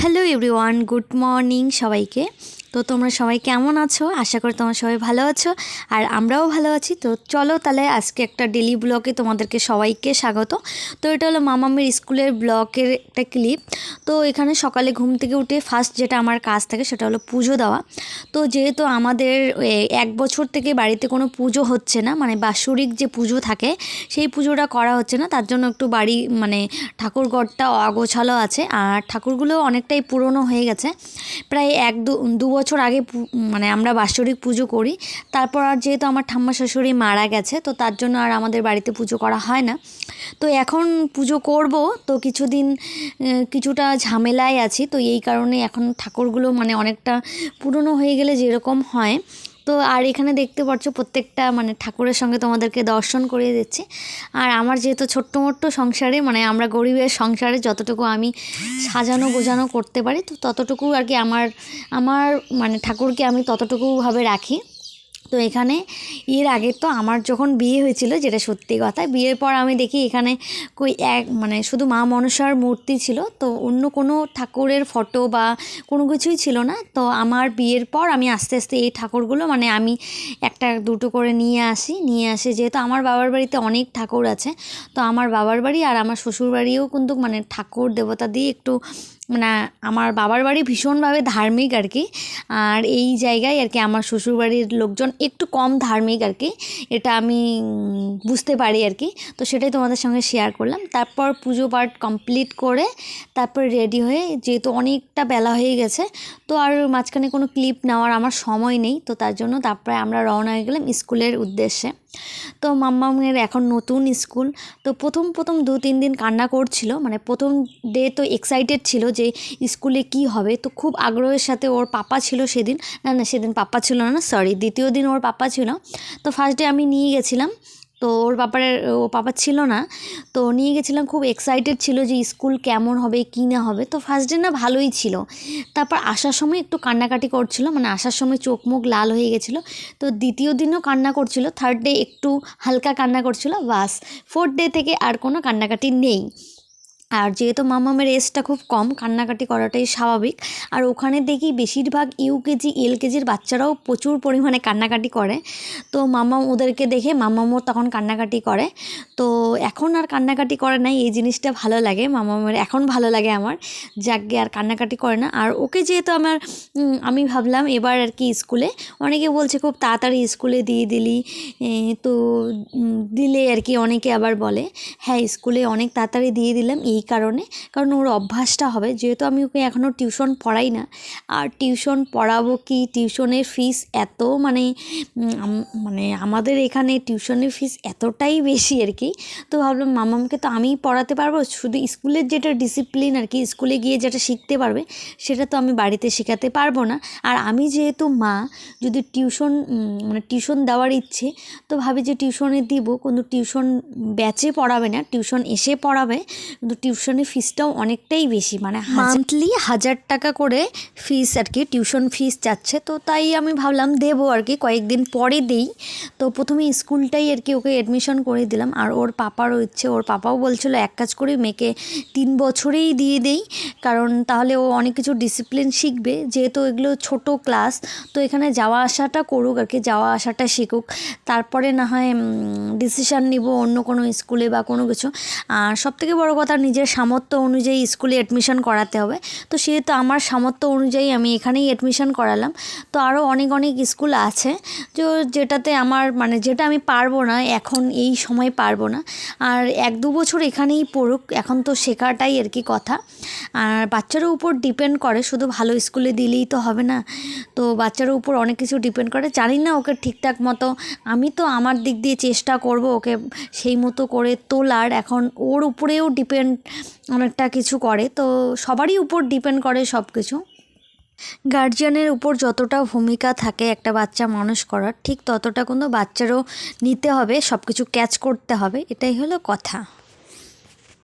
Hello everyone good morning সবাইকে। তো তোমরা সবাই কেমন আছো? আশা করি তোমরা সবাই ভালো আছো। আর আমরাও ভালো আছি। তো চলো তাহলে আজকে একটা ডেলি ব্লগে তোমাদেরকে সবাইকে স্বাগত। তো এটা হলো মামামের স্কুলের ব্লকের একটা ক্লিপ তো এখানে সকালে ঘুম থেকে উঠে ফার্স্ট যেটা আমার কাজ থাকে সেটা হলো পুজো দেওয়া। তো যেহেতু আমাদের এক বছর থেকে বাড়িতে কোনো পুজো হচ্ছে না মানে বাৎসরিক যে পুজো থাকে, সেই পুজোটা করা হচ্ছে না। তার জন্য একটু বাড়ি মানে ঠাকুরঘরটা অগোছালো আছে। আর ঠাকুরগুলো অনেকটাই পুরনো হয়ে গেছে। প্রায় এক দু দু বছর আগে মানে আমরা বাৎসরিক পুজো করি। তারপর আর যেহেতু আমার ঠাম্মা শাশুড়ি মারা গেছে, তো তার জন্য আর আমাদের বাড়িতে পুজো করা হয় না। তো এখন পুজো করব, তো কিছুদিন কিছুটা ঝামেলায় আছি। তো এই কারণে এখন ঠাকুরগুলো মানে অনেকটা পুরনো হয়ে গেলে যেরকম হয় তো আর এখানে দেখতে পাচ্ছ প্রত্যেকটা মানে ঠাকুরের সঙ্গে তোমাদেরকে দর্শন করিয়ে দিচ্ছি। আর আমার যেহেতু ছোট্ট মোট্ট সংসারে মানে আমরা গরিবের সংসারে যতটুকু আমি সাজানো গোজানো করতে পারি, তো ততটুকু আর কি আমার আমার মানে ঠাকুরকে আমি ততটুকুভাবে রাখি। তো এখানে এর আগে তো আমার যখন বিয়ে হয়েছিল, যেটা সত্যি কথা, বিয়ের পর আমি দেখি এখানে কই এক মানে শুধু মা মনসার মূর্তি ছিল, তো অন্য কোনো ঠাকুরের ফটো বা কোনো কিছুই ছিল না। তো আমার বিয়ের পর আমি আস্তে আস্তে এই ঠাকুরগুলো মানে আমি একটা দুটো করে নিয়ে আসি নিয়ে আসি, যেহেতু আমার বাবার বাড়িতে অনেক ঠাকুর আছে, তো আমার বাবার বাড়ি আর আমার শ্বশুর বাড়িও কিন্তু মানে ঠাকুর দেবতা দিয়ে একটু মানে আমার বাবার বাড়ি ভীষণভাবে ধার্মিক আর কি। আর এই জায়গায় আর কি আমার শ্বশুরবাড়ির লোকজন একটু কম ধার্মিক আর কি, এটা আমি বুঝতে পারি আর কি। তো সেটাই তোমাদের সঙ্গে শেয়ার করলাম। তারপর পুজো পাঠ কমপ্লিট করে তারপর রেডি হয়ে যেহেতু অনেকটা বেলা হয়ে গেছে, তো আর মাঝখানে কোনো ক্লিপ নেওয়ার আমার সময় নেই, তো তার জন্য তারপরে আমরা রওনা হয়ে গেলাম স্কুলের উদ্দেশ্যে। তো মাম্মামের এখন নতুন স্কুল। তো প্রথম প্রথম দু, তিন দিন কান্না করছিল। মানে প্রথম ডে তো এক্সাইটেড ছিল যে স্কুলে কি হবে। তো খুব আগ্রহের সাথে ওর পাপা ছিল সেদিন। না না, সেদিন পাপা ছিল না সরি দ্বিতীয় দিন ওর পাপা ছিল। তো ফার্স্ট ডে আমি নিয়ে গেছিলাম। তো ওর ব্যাপারে ও পাপা ছিল না, তো নিয়ে গেছিলাম, খুব এক্সাইটেড ছিল যে স্কুল কেমন হবে, কী না হবে, তো ফার্স্ট ডে না ভালোই ছিল। তারপর আসার সময় একটু কান্নাকাটি করছিল মানে আসার সময় চোখ মুখ লাল হয়ে গেছিল, তো দ্বিতীয় দিনও কান্না করছিল থার্ড ডে একটু হালকা কান্না করছিল, বাস। ফোর্থ ডে থেকে আর কোনো কান্নাকাটি নেই। আর যেহেতু মামামের এজটা খুব কম, কান্নাকাটি করাটাই স্বাভাবিক। আর ওখানে দেখি বেশিরভাগ ইউকেজি এলকেজির বাচ্চারাও প্রচুর পরিমাণে কান্নাকাটি করে। তো মামাম ওদেরকে দেখে মামামও তখন কান্নাকাটি করে। তো এখন আর কান্নাকাটি করে নাই, এই জিনিসটা ভালো লাগে মামামের এখন ভালো লাগে আমার। যাকে আর কান্নাকাটি করে না। আর ওকে যেহেতু আমার আমি ভাবলাম এবার আর কি স্কুলে, অনেকে বলছে খুব তাড়াতাড়ি স্কুলে দিয়ে দিলি তো দিলে আর কি অনেকে আবার বলে হ্যাঁ স্কুলে অনেক তাড়াতাড়ি দিয়ে দিলাম, এই কারণে, কারণ ওর অভ্যাসটা হবে। যেহেতু আমি ওকে এখনও টিউশন পড়াই না, আর টিউশন পড়াবো কি? টিউশনের ফিস এত মানে মানে আমাদের এখানে টিউশনের ফিস এতটাই বেশি আর কি। তো ভাবলাম মামামকে তো আমিই পড়াতে পারব। শুধু স্কুলের যেটা ডিসিপ্লিন আর কি, স্কুলে গিয়ে যেটা শিখতে পারবে, সেটা তো আমি বাড়িতে শেখাতে পারব না। আর আমি যেহেতু মা, যদি টিউশন মানে টিউশন দেওয়ার ইচ্ছে, তো ভাবি যে টিউশনে দিব। কিন্তু টিউশন ব্যাচে পড়াবে না, টিউশন এসে পড়াবে। কিন্তু টিউশনের ফিসটাও অনেকটাই বেশি মানে মান্থলি হাজার টাকা করে ফিস আর কি টিউশন ফিস যাচ্ছে। তো তাই আমি ভাবলাম দেবো আর কি, কয়েকদিন পরে দেই। তো প্রথমে স্কুলটাই আর কি ওকে অ্যাডমিশন করে দিলাম। আর ওর পাপারও ইচ্ছে ওর পাপাও বলছিল এক কাজ করি, মেয়েকে তিন বছরেই দিয়ে দেই। কারণ তাহলে ও অনেক কিছু ডিসিপ্লিন শিখবে। যেহেতু এগুলো ছোট ক্লাস তো এখানে যাওয়া আসাটা করুক আর কি, যাওয়া আসাটা শিখুক। তারপরে না হয় ডিসিশান নিব অন্য কোনো স্কুলে বা কোনো কিছু। আর সবথেকে বড় কথা নিজের সামর্থ্য অনুযায়ী স্কুলে অ্যাডমিশন করাতে হবে। তো সেহেতু আমার সামর্থ্য অনুযায়ী আমি এখানেই অ্যাডমিশন করালাম। তো আরও অনেক অনেক স্কুল আছে তো যেটাতে আমার মানে যেটা আমি পারব না, এখন এই সময় পারব না। আর এক, দু বছর এখানেই পড়ুক, এখন তো শেখাটাই আর কি কথা। আর বাচ্চারও উপর ডিপেন্ড করে, শুধু ভালো স্কুলে দিলেই তো হবে না। তো বাচ্চার উপর অনেক কিছু ডিপেন্ড করে। জানি না ওকে ঠিকঠাক মতো, আমি তো আমার দিক দিয়ে চেষ্টা করব ওকে সেই মতো করে তোলার। এখন ওর উপরেও ডিপেন্ড অনেকটা কিছু করে, তো সবারই উপর ডিপেন্ড করে সব কিছু গার্জিয়ানের উপর যতটা ভূমিকা থাকে একটা বাচ্চা মানুষ করার, ঠিক ততটা কোনো বাচ্চারও নিতে হবে সব কিছু ক্যাচ করতে হবে, এটাই হলো কথা।